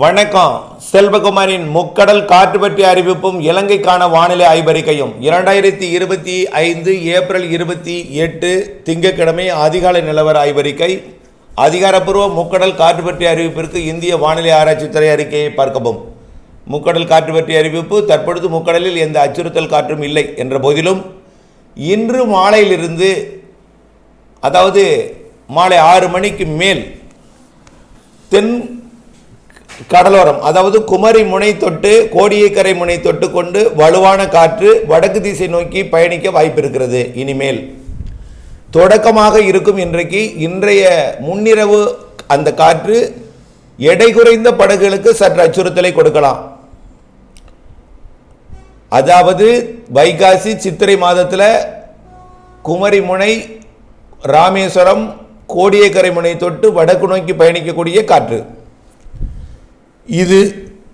வணக்கம். செல்வகுமாரின் முக்கடல் காற்று பற்றிய அறிவிப்பும் இலங்கைக்கான வானிலை ஆய்வறிக்கையும். இரண்டாயிரத்தி இருபத்தி ஐந்து ஏப்ரல் இருபத்தி எட்டு திங்கட்கிழமை அதிகாலை நிலவர ஆய்வறிக்கை. அதிகாரப்பூர்வ முக்கடல் காற்று பற்றிய அறிவிப்பிற்கு இந்திய வானிலை ஆராய்ச்சித்துறை அறிக்கையை பார்க்கவும். முக்கடல் காற்று பற்றிய அறிவிப்பு தற்பொழுது முக்கடலில் எந்த அச்சுறுத்தல் காற்றும் இல்லை என்ற போதிலும் இன்று மாலையிலிருந்து அதாவது மாலை ஆறு மணிக்கு மேல் தென் கடலோரம். அதாவது குமரி முனை தொட்டு கோடியக்கரை முனை தொட்டு கொண்டு வலுவான காற்று வடக்கு திசை நோக்கி பயணிக்க வாய்ப்பு இருக்கிறது இனிமேல் தொடக்கமாக இருக்கும் இன்றைக்கு இன்றைய முன்னிரவு அந்த காற்று எடை குறைந்த படகுகளுக்கு சற்று அச்சுறுத்தலை கொடுக்கலாம். அதாவது வைகாசி சித்திரை மாதத்தில் குமரி முனை ராமேஸ்வரம் கோடியக்கரை முனை தொட்டு வடக்கு நோக்கி பயணிக்கக்கூடிய காற்று. இது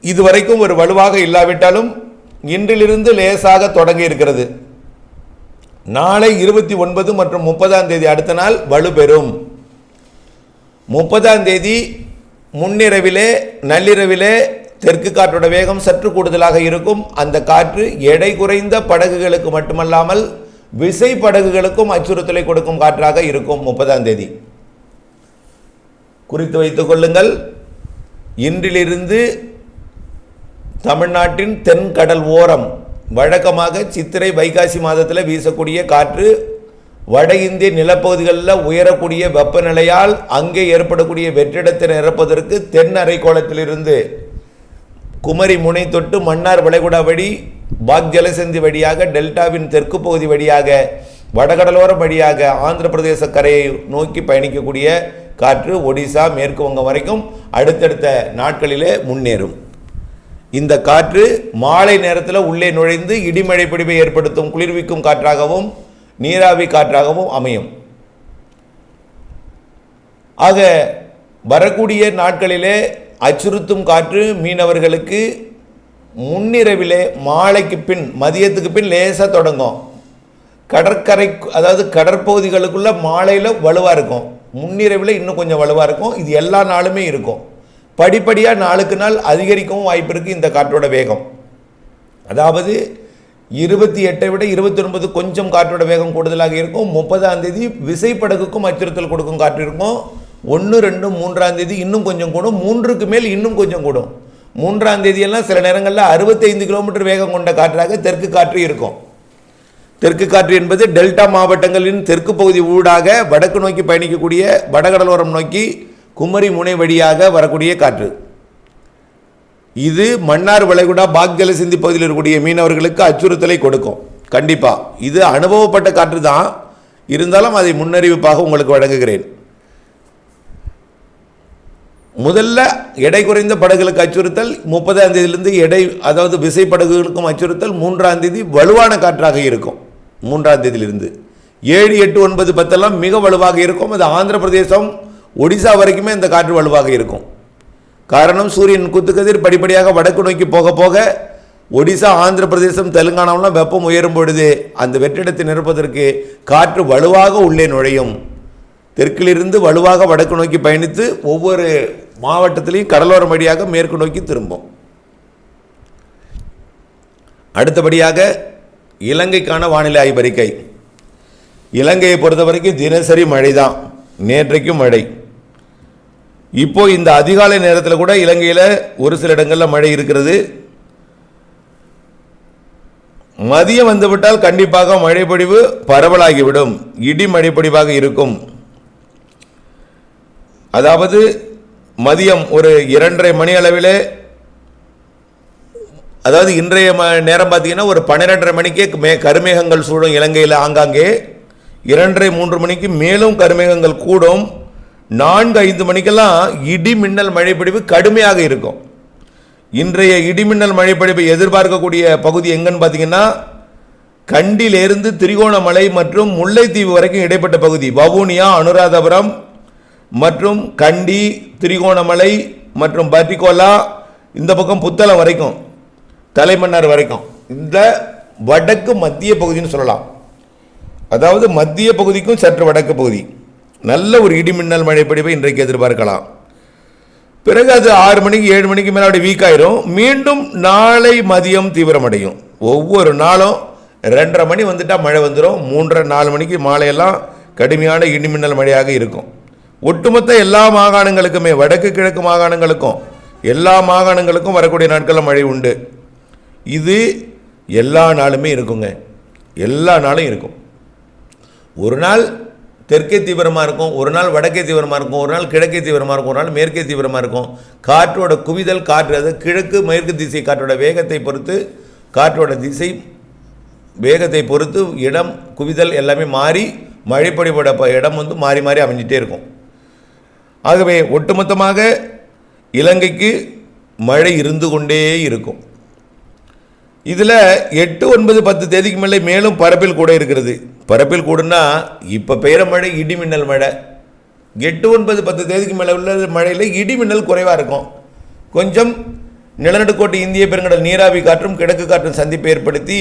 இதுவரைக்கும் ஒரு வலுவாக இல்லாவிட்டாலும் இன்றிலிருந்து லேசாக தொடங்கி இருக்கிறது நாளை இருபத்தி ஒன்பது மற்றும் முப்பதாம் தேதி அடுத்த நாள் வலுப்பெறும் முப்பதாம் தேதி முன்னிரவிலே நள்ளிரவிலே தெற்கு காற்றோட வேகம் சற்று கூடுதலாக இருக்கும். அந்த காற்று எடை குறைந்த படகுகளுக்கு மட்டுமல்லாமல் விசை படகுகளுக்கும் அச்சுறுத்தலை கொடுக்கும் காற்றாக இருக்கும் முப்பதாம் தேதி. குறித்து வைத்துக் கொள்ளுங்கள். இன்றிலிருந்து தமிழ்நாட்டின் தென்கடல் ஓரம் வழக்கமாக சித்திரை வைகாசி மாதத்தில் வீசக்கூடிய காற்று வட இந்திய நிலப்பகுதிகளில் உயரக்கூடிய வெப்பநிலையால் அங்கே ஏற்படக்கூடிய வெற்றிடத்தை நிரப்பதற்கு தென் அரைக்கோளத்திலிருந்து குமரி முனை தொட்டு மன்னார் வளைகுடா வழி பாக் ஜலசந்தி வழியாக டெல்டாவின் தெற்கு பகுதி வழியாக வடகடலோரம் வழியாக ஆந்திர பிரதேச கரையை நோக்கி பயணிக்கக்கூடிய காற்று ஒடிசா மேற்கு வங்கம் வரைக்கும் அடுத்தடுத்த நாட்களிலே முன்னேறும். இந்த காற்று மாலை நேரத்தில் உள்ளே நுழைந்து இடிமழை பிடிப்பை ஏற்படுத்தும் குளிர்விக்கும் காற்றாகவும் நீராவி காற்றாகவும் அமையும். ஆக வரக்கூடிய நாட்களிலே அச்சுறுத்தும் காற்று மீனவர்களுக்கு முன்னிரவிலே மாலைக்கு பின் மதியத்துக்கு பின் லேசாக தொடங்கும். கடற்கரை அதாவது கடற்பகுதிகளுக்குள்ள மாலையில் வலுவாக இருக்கும். முன்னிரவில் இன்னும் கொஞ்சம் வலுவாக இருக்கும். இது எல்லா நாளுமே இருக்கும். படிப்படியாக நாளுக்கு நாள் அதிகரிக்கவும் வாய்ப்பு இருக்குது இந்த காற்றோட வேகம். அதாவது இருபத்தி எட்டை விட இருபத்தி ஒன்பது கொஞ்சம் காற்றோட வேகம் கூடுதலாக இருக்கும். முப்பதாம் தேதி விசைப்படகுக்கும் அச்சுறுத்தல் கொடுக்கும் காற்று இருக்கும். ஒன்று ரெண்டு மூன்றாம் தேதி இன்னும் கொஞ்சம் கூடும். மூன்றுக்கு மேல் இன்னும் கொஞ்சம் கூடும். மூன்றாம் தேதியெல்லாம் சில நேரங்களில் அறுபத்தைந்து கிலோமீட்டர் வேகம் கொண்ட காற்றாக தெற்கு காற்று இருக்கும். தெற்கு காற்று என்பது டெல்டா மாவட்டங்களின் தெற்கு பகுதி ஊடாக வடக்கு நோக்கி பயணிக்கக்கூடிய வடகடலோரம் நோக்கி குமரி முனை வழியாக வரக்கூடிய காற்று. இது மன்னார் வளைகுடா பாக்ஜல சிந்தி பகுதியில் இருக்கக்கூடிய மீனவர்களுக்கு அச்சுறுத்தலை கொடுக்கும். கண்டிப்பாக இது அனுபவப்பட்ட காற்று தான். இருந்தாலும் அதை முன்னறிவிப்பாக உங்களுக்கு வழங்குகிறேன். முதல்ல எடை குறைந்த படகுகளுக்கு அச்சுறுத்தல் முப்பதாம் தேதியிலிருந்து எடை அதாவது விசை படகுகளுக்கும் அச்சுறுத்தல் மூன்றாம் தேதி வலுவான காற்றாக இருக்கும். மூன்றாம் தேதியிலிருந்து. ஏழு எட்டு ஒன்பது பத்தெல்லாம் மிக வலுவாக இருக்கும். அது ஆந்திர பிரதேசம் ஒடிசா வரைக்குமே இந்த காற்று வலுவாக இருக்கும். காரணம் சூரியன் குத்துக்கதிர் படிப்படியாக வடக்கு நோக்கி போக போக ஒடிசா ஆந்திர பிரதேசம் தெலுங்கானாவெலாம் வெப்பம் உயரும் பொழுது அந்த வெற்றிடத்தை நிரப்பதற்கு காற்று வலுவாக உள்ளே நுழையும். தெற்கிலிருந்து வலுவாக வடக்கு நோக்கி பயணித்து ஒவ்வொரு மாவட்டத்திலையும் கடலோரம் வழியாக மேற்கு நோக்கி திரும்பும். அடுத்தபடியாக இலங்கைக்கான வானிலை ஆய்வறிக்கை இலங்கையை பொறுத்த வரைக்கும் தினசரி மழை தான் நேற்றைக்கும் மழை. இப்போ இந்த அதிகாலை நேரத்தில் கூட இலங்கையில் ஒரு சில இடங்களில் மழை இருக்கிறது. மதியம் வந்துவிட்டால் கண்டிப்பாக மழைப்பொழிவு பரவலாகிவிடும். இடி மழைப்பொழிவாக இருக்கும். அதாவது மதியம் ஒரு இரண்டரை மணி அளவிலே அதாவது இன்றைய ம நேரம் பார்த்தீங்கன்னா ஒரு பன்னிரெண்டரை மணிக்கே மே கருமேகங்கள் சூடும் இலங்கையில் ஆங்காங்கே. இரண்டரை மூன்று மணிக்கு மேலும் கருமேகங்கள் கூடும். நான்கு ஐந்து மணிக்கெல்லாம் இடி மின்னல் மழைப்பிடிவு கடுமையாக இருக்கும். இன்றைய இடிமின்னல் மழைப்பொழிவை எதிர்பார்க்கக்கூடிய பகுதி எங்கன்னு பார்த்தீங்கன்னா கண்டிலிருந்து திரிகோணமலை மற்றும் முல்லைத்தீவு வரைக்கும் இடைப்பட்ட பகுதி. வவுனியா அனுராதபுரம் மற்றும் கண்டி திரிகோணமலை மற்றும் பர்டிகோலா இந்த பக்கம் புத்தளம் வரைக்கும். தலைமன்னார் வரைக்கும். இந்த வடக்கு மத்திய பகுதின்னு சொல்லலாம். அதாவது மத்திய பகுதிக்கும் சற்று வடக்கு பகுதி. நல்ல ஒரு இடிமின்னல் மழை இன்றைக்கு எதிர்பார்க்கலாம். பிறகு அது ஆறு மணிக்கு ஏழு மணிக்கு மேலே அப்படி வீக் ஆயிரும். மீண்டும் நாளை மதியம் தீவிரமடையும். ஒவ்வொரு நாளும் ரெண்டரை மணி வந்துட்டால் மழை வந்துடும் மூன்றரை நாலு மணிக்கு மாலையெல்லாம் கடுமையான இடிமின்னல் மழையாக இருக்கும். ஒட்டுமொத்த எல்லா மாகாணங்களுக்குமே வடக்கு கிழக்கு மாகாணங்களுக்கும் எல்லா மாகாணங்களுக்கும் வரக்கூடிய நாட்களில் மழை உண்டு. இது எல்லா நாளுமே இருக்குங்க. எல்லா நாளும் இருக்கும். ஒரு நாள் தெற்கே தீவிரமாக இருக்கும் ஒரு நாள் வடக்கே தீவிரமாக இருக்கும் ஒரு நாள் கிழக்கே தீவிரமாக இருக்கும் ஒரு நாள் மேற்கே தீவிரமாக இருக்கும். காற்றோட குவிதல் காற்று அது கிழக்கு மேற்கு திசை காற்றோட வேகத்தை பொறுத்து காற்றோட திசை வேகத்தை பொறுத்து இடம் குவிதல் எல்லாமே மாறி மழைப்பொழிவோட ப- இடம் வந்து மாறி மாறி அமைஞ்சிட்டே இருக்கும். ஆகவே ஒட்டுமொத்தமாக இலங்கைக்கு மழை இருந்து கொண்டே இருக்கும். இதில் எட்டு ஒன்பது பத்து தேதிக்கு மேலே மேலும் பரப்பில் கூட இருக்கிறது. பரப்பில் கூடனா இப்போ பெய்கிற மழை இடி மின்னல் மழை. எட்டு ஒன்பது பத்து தேதிக்கு மேலே உள்ள மழையில் இடி மின்னல் குறைவாக இருக்கும். கொஞ்சம் நிலநடுக்கோட்டு இந்திய பெருங்கடல் நீராவி காற்றும் கிழக்கு காற்றும் சந்திப்பை ஏற்படுத்தி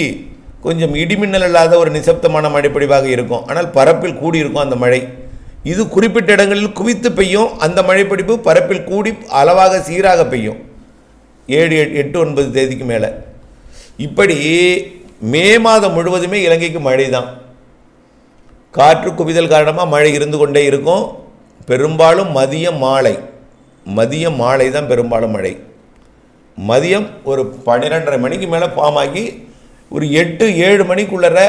கொஞ்சம் இடிமின்னல் இல்லாத ஒரு நிசப்தமான மழைப்பொழிவாக இருக்கும். ஆனால் பரப்பில் கூடி இருக்கும் அந்த மழை. இது குறிப்பிட்ட இடங்களில் குவித்து பெய்யும். அந்த மழைப்பிடிப்பு பரப்பில் கூடி அளவாக சீராக பெய்யும். ஏழு எட்டு ஒன்பது தேதிக்கு மேலே. இப்படி மே மாதம் முழுவதுமே இலங்கைக்கு மழை தான் காற்று குவிதல் காரணமாக மழை இருந்து கொண்டே இருக்கும். பெரும்பாலும் மதியம் மாலை மதியம் மாலை தான் பெரும்பாலும் மழை. மதியம் ஒரு பன்னிரெண்டரை மணிக்கு மேலே ஃபார்ம் ஆகி ஒரு எட்டு ஏழு மணிக்குள்ளற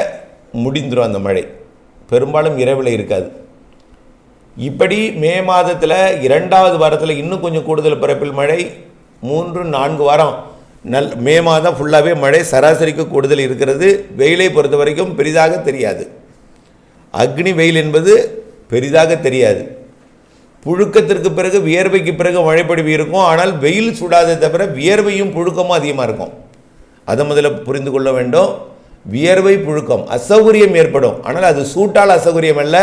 முடிந்துடும் அந்த மழை. பெரும்பாலும் இரவில் இருக்காது. இப்படி மே மாதத்தில் இரண்டாவது வாரத்தில் இன்னும் கொஞ்சம் கூடுதல் பரப்பில் மழை மூன்று நான்கு வாரம் நல் மே மாதம் ஃபுல்லாகவே மழை சராசரிக்கு கூடுதல் இருக்கிறது. வெயிலை பொறுத்த வரைக்கும் பெரிதாக தெரியாது. அக்னி வெயில் என்பது பெரிதாக தெரியாது. புழுக்கத்திற்கு பிறகு வியர்வைக்கு பிறகு மழைப்படிவு இருக்கும். ஆனால் வெயில் சுடாதே தவிர வியர்வையும் புழுக்கமும் அதிகமாக இருக்கும். அதை முதல்ல புரிந்து கொள்ள வேண்டும். வியர்வை புழுக்கம் அசௌகரியம் ஏற்படும். ஆனால் அது சூட்டால் அசௌகரியம் அல்ல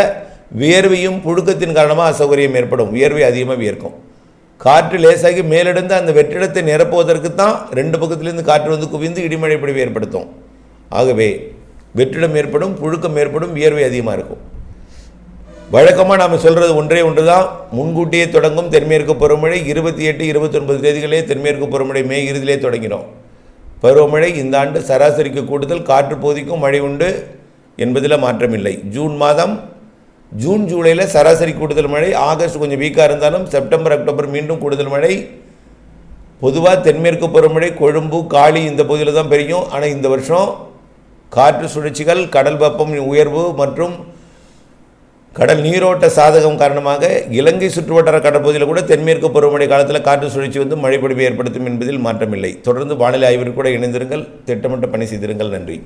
வியர்வையும் புழுக்கத்தின் காரணமாக அசௌகரியம் ஏற்படும். வியர்வை அதிகமாக வியர்க்கும். காற்று லேசாகி மேலெடுந்து அந்த வெற்றிடத்தை நிரப்புவதற்கு தான் ரெண்டு பக்கத்துலேருந்து காற்று வந்து குவிந்து இடிமழை பொழிவு ஏற்படுத்தும். ஆகவே வெற்றிடம் ஏற்படும் புழுக்கம் ஏற்படும் வியர்வை அதிகமாக இருக்கும். வழக்கமாக நாம் சொல்கிறது ஒன்றே ஒன்று தான் முன்கூட்டியே தொடங்கும் தென்மேற்கு பருவமழை இருபத்தி எட்டு இருபத்தொன்பது தேதிகளே தென்மேற்கு பருவமழை மே இறுதியிலே தொடங்கினோம் பருவமழை இந்த ஆண்டு சராசரிக்கு கூடுதல் காற்று பகுதிக்கும் மழை உண்டு என்பதில் மாற்றமில்லை. ஜூன் மாதம் ஜூன் ஜூலையில் சராசரி கூடுதல் மழை ஆகஸ்ட் கொஞ்சம் வீக்காக இருந்தாலும் செப்டம்பர் அக்டோபர் மீண்டும் கூடுதல் மழை. பொதுவாக தென்மேற்கு பருவமழை கொழும்பு காளி இந்த பகுதியில் தான் பெரியும். ஆனால் இந்த வருஷம் காற்று சுழற்சிகள் கடல் வெப்பம் உயர்வு மற்றும் கடல் நீரோட்ட சாதகம் காரணமாக இலங்கை சுற்றுவட்டார கடற்பகுதியில் கூட தென்மேற்கு பருவமழை காலத்தில் காற்று சுழற்சி வந்து மழைப்பொழிவை ஏற்படுத்தும் என்பதில் மாற்றமில்லை. தொடர்ந்து வானிலை ஆய்விற்கு கூட இணைந்திருங்கள். திட்டமிட்ட பணி செய்திருங்கள். நன்றி.